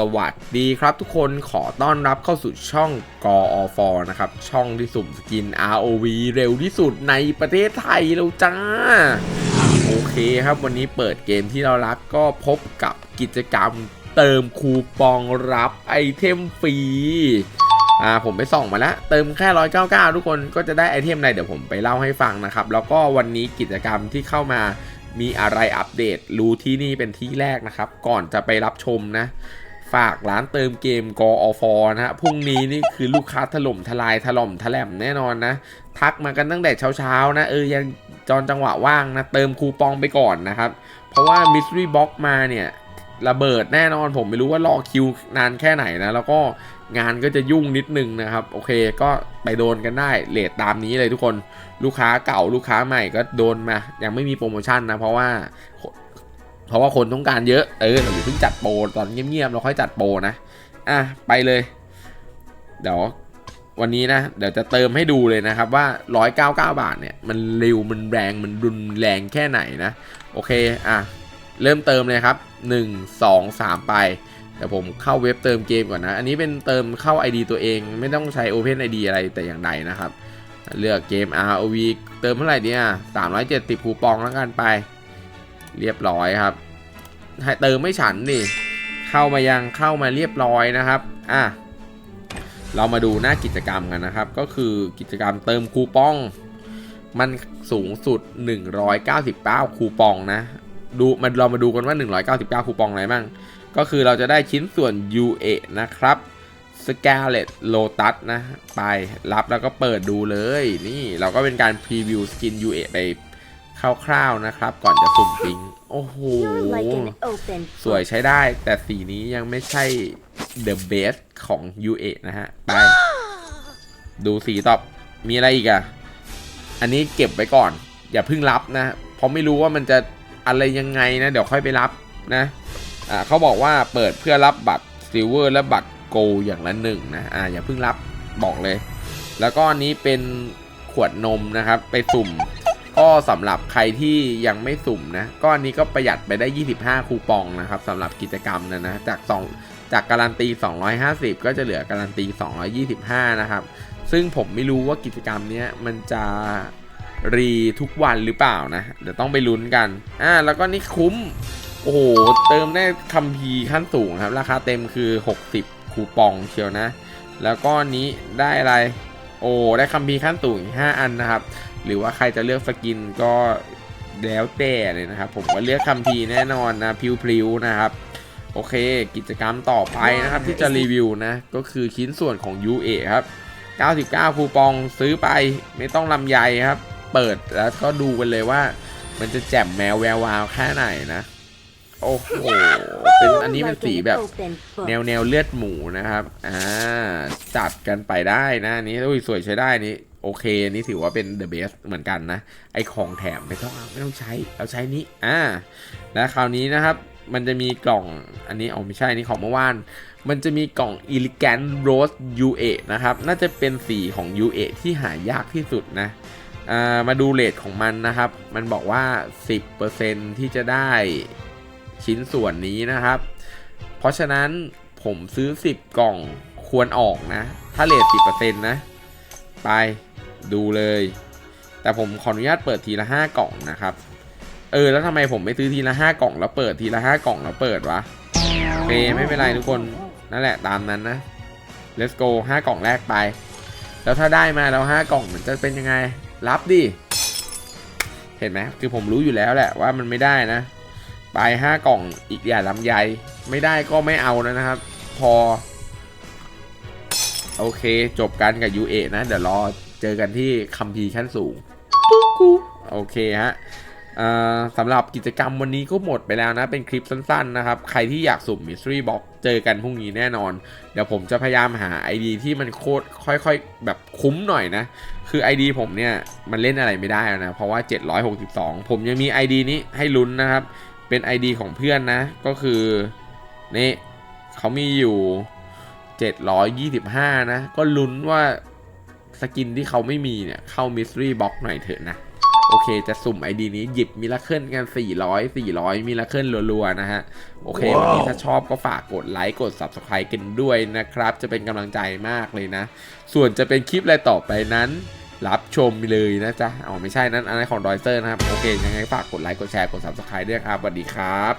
สวัสดีครับทุกคนขอต้อนรับเข้าสู่ช่องกอฟนะครับ ช่องที่สุ่มสกิน ROV เร็วที่สุดในประเทศไทยแล้วจ้า โอเคครับวันนี้เปิดเกมที่เรารักก็พบกับกิจกรรมเติมคูปองรับไอเทมฟรีอ่าผมไปส่องมาแล้วเติมแค่ 199 ทุกคนก็จะได้ไอเทมอะไรเดี๋ยวผมไปเล่าให้ฟังนะครับ แล้วก็วันนี้กิจกรรมที่เข้ามามีอะไรอัปเดตรู้ที่นี่เป็นที่แรกนะครับ ก่อนจะไปรับชมนะ ฝากร้านเติมเกมกอฟนะฮะพรุ่งนี้นี่คือลูกค้าถล่มทลายถล่มทแหลมแน่นอนนะ ทักมากันตั้งแต่เช้าๆนะเออยังจอนจังหวะว่างนะ เติมคูปองไปก่อนนะครับ เพราะว่า Mystery Box มาเนี่ย ระเบิดแน่นอนผมไม่รู้ว่ารอคิวนานแค่ไหนนะ แล้วก็งานก็จะยุ่งนิดนึงนะครับ โอเคก็ไปโดนกันได้เลทตามนี้เลยทุกคนลูกค้าเก่าลูกค้าใหม่ก็โดนมา ยังไม่มีโปรโมชั่นนะ เพราะว่า เพราะว่าคนต้องการเยอะเออเราอย่าเพิ่งจัดโปรตอนเงียบๆเราค่อยจัดโปรนะอะไปเลย เดี๋ยววันนี้นะ เดี๋ยวจะเติมให้ดูเลยนะครับว่า 199 บาทเนี่ยมันเร็วมันแรงมันรุนแรงแค่ไหนนะ โอเคอะเริ่มเติมเลยครับ 1 2 3 ไปเดี๋ยวผมเข้าเว็บเติมเกมก่อนนะ อันนี้เป็นเติมเข้า ID ตัวเอง ไม่ต้องใช้ Open ID อะไรแต่อย่างใดนะครับ เลือกเกม ROV เติมเท่าไหร่เนี่ย370 คูปองแล้วกันไป เรียบร้อยครับเติมไม่ฉันดิเข้ามายังเข้ามาเรียบร้อยนะครับ อะ เรามาดูหน้ากิจกรรมกันนะครับ ก็คือกิจกรรมเติมคูปอง มันสูงสุด 199 คูปองนะ ดูมันเรามาดูกันว่า 199 คูปองอะไรบ้าง ก็คือเราจะได้ชิ้นส่วน UA นะครับ Scarlet Lotus นะ ไปรับแล้วก็เปิดดูเลย นี่เราก็เป็นการพรีวิวสกิน UA ไป คร่าวๆนะครับ ก่อนจะสุ่มปิง โอ้โห You're like an open สวยใช้ได้ แต่สีนี้ยังไม่ใช่ the best ของ UA นะฮะ ไป ดูสีตอบมีอะไรอีกอะอันนี้เก็บไว้ก่อน อย่าเพิ่งรับนะ เพราะไม่รู้ว่ามันจะอะไรยังไงนะ เดี๋ยวค่อยไปรับนะอ่าเขาบอกว่าเปิดเพื่อรับบัตรซิลเวอร์และบัตรโกลอย่างละหนึ่งนะ อ่า อย่าเพิ่งรับบอกเลย แล้วก็อันนี้เป็นขวดนมนะครับ ไปสุ่ม ก็สำหรับใครที่ยังไม่สุ่มนะก็อันนี้ก็ประหยัดไปได้ 25 คูปองนะครับสำหรับกิจกรรมนะนะจาก2จากการันตี 250 ก็จะเหลือการันตี 225 นะครับ ซึ่งผมไม่รู้ว่ากิจกรรมนี้มันจะรีทุกวันหรือเปล่านะเดี๋ยวต้องไปลุ้นกันอ่าแล้วก็นี่คุ้ม โอ้โห เติมได้คัมภีร์ขั้นสูงครับ ราคาเต็มคือ 60 คูปองเชียวนะ แล้วก็นนี้ได้อะไร โอ้ได้คัมภีร์ขั้นสูงอีก5อันนะครับ หรือว่าใครจะเลือกสกินก็แล้วแต่เลยนะครับ ผมก็เลือกคัมภีแน่นอนนะพิ้วๆนะครับ โอเค กิจกรรมต่อไปนะครับที่จะรีวิวนะ ก็คือชิ้นส่วนของ UA ครับ 99 คูปองซื้อไปไม่ต้องลำไยครับ เปิดแล้วก็ดูกันเลยว่า มันจะแจ่มแมวแวววาวแค่ไหนนะ โอ้โหเป็นอันนี้เป็นสีแบบแนวแนวเลือดหมูนะครับ อ่า จัดกันไปได้นะนี้อุ้ยสวยใช้ได้นี่ โอเคนี่ถือว่าเป็น the best เหมือนกันนะ ไอของแถมไม่ต้องเอาไม่ต้องใช้เราใช้นี้อ่าและคราวนี้นะครับมันจะมีกล่องอันนี้อ๋อไม่ใช่นี่ของเมื่อวาน มันจะมีกล่อง elegant rose UA นะครับ น่าจะเป็นสีของ UA ที่หายากที่สุดนะอ่ามาดูเลทของมันนะครับ มันบอกว่า 10%ที่จะได้ชิ้นส่วนนี้นะครับ เพราะฉะนั้นผมซื้อ 10 กล่องควรออกนะ ถ้าเลท10%นะ ไป ดูเลย แต่ผมขออนุญาตเปิดทีละ 5 กล่องนะครับ เออ แล้วทำไมผมไม่ซื้อทีละ 5 กล่อง แล้วเปิดทีละ 5 กล่องแล้วเปิดวะโอเคไม่เป็นไรทุกคนนั่นแหละตามนั้นนะ let's go 5 กล่องแรกไป แล้วถ้าได้มาแล้ว 5 กล่องมันจะเป็นยังไง รับดิ เห็นไหมคือผมรู้อยู่แล้วแหละว่ามันไม่ได้นะ ไปห้ากล่องอีกอย่าลำไยไม่ได้ก็ไม่เอานะนะครับ พอ โอเค จบกันกับ UA นะ เดี๋ยวรอ เจอกันที่คัมภีร์ขั้นสูงโอเคฮะเอ่อสำหรับกิจกรรมวันนี้ก็หมดไปแล้วนะ เป็นคลิปสั้นๆนะครับ ใครที่อยากสุ่ม Mystery Box เจอกันพรุ่งนี้แน่นอน เดี๋ยวผมจะพยายามหา ID ที่มันโคตรค่อยๆ แบบคุ้มหน่อยนะ คือ ID ผมเนี่ยมันเล่นอะไรไม่ได้แล้วนะ เพราะว่า 762 ผมยังมี ID นี้ให้ลุ้นนะครับ เป็น ID ของเพื่อนนะ ก็คือ นี่เขามีอยู่ 725 นะ ก็ลุ้นว่า สกินที่เขาไม่มีเนี่ย เข้า Mystery Box หน่อยเถอะนะ โอเค จะสุ่ม ID นี้หยิบมิราเคิลกัน 400 400มิราเคิลรัวๆ นะฮะ โอเค วันนี้ถ้าชอบก็ฝากกดไลค์กด Subscribe กันด้วยนะครับ จะเป็นกำลังใจมากเลยนะ ส่วนจะเป็นคลิปอะไรต่อไปนั้น รับชมเลยนะจ๊ะอ๋อไม่ใช่นั้นอันนั้นของดอยเซอร์นะครับ โอเคยังไงฝากกดไลค์กดแชร์กด Subscribe ด้วยครับสวัสดีครับ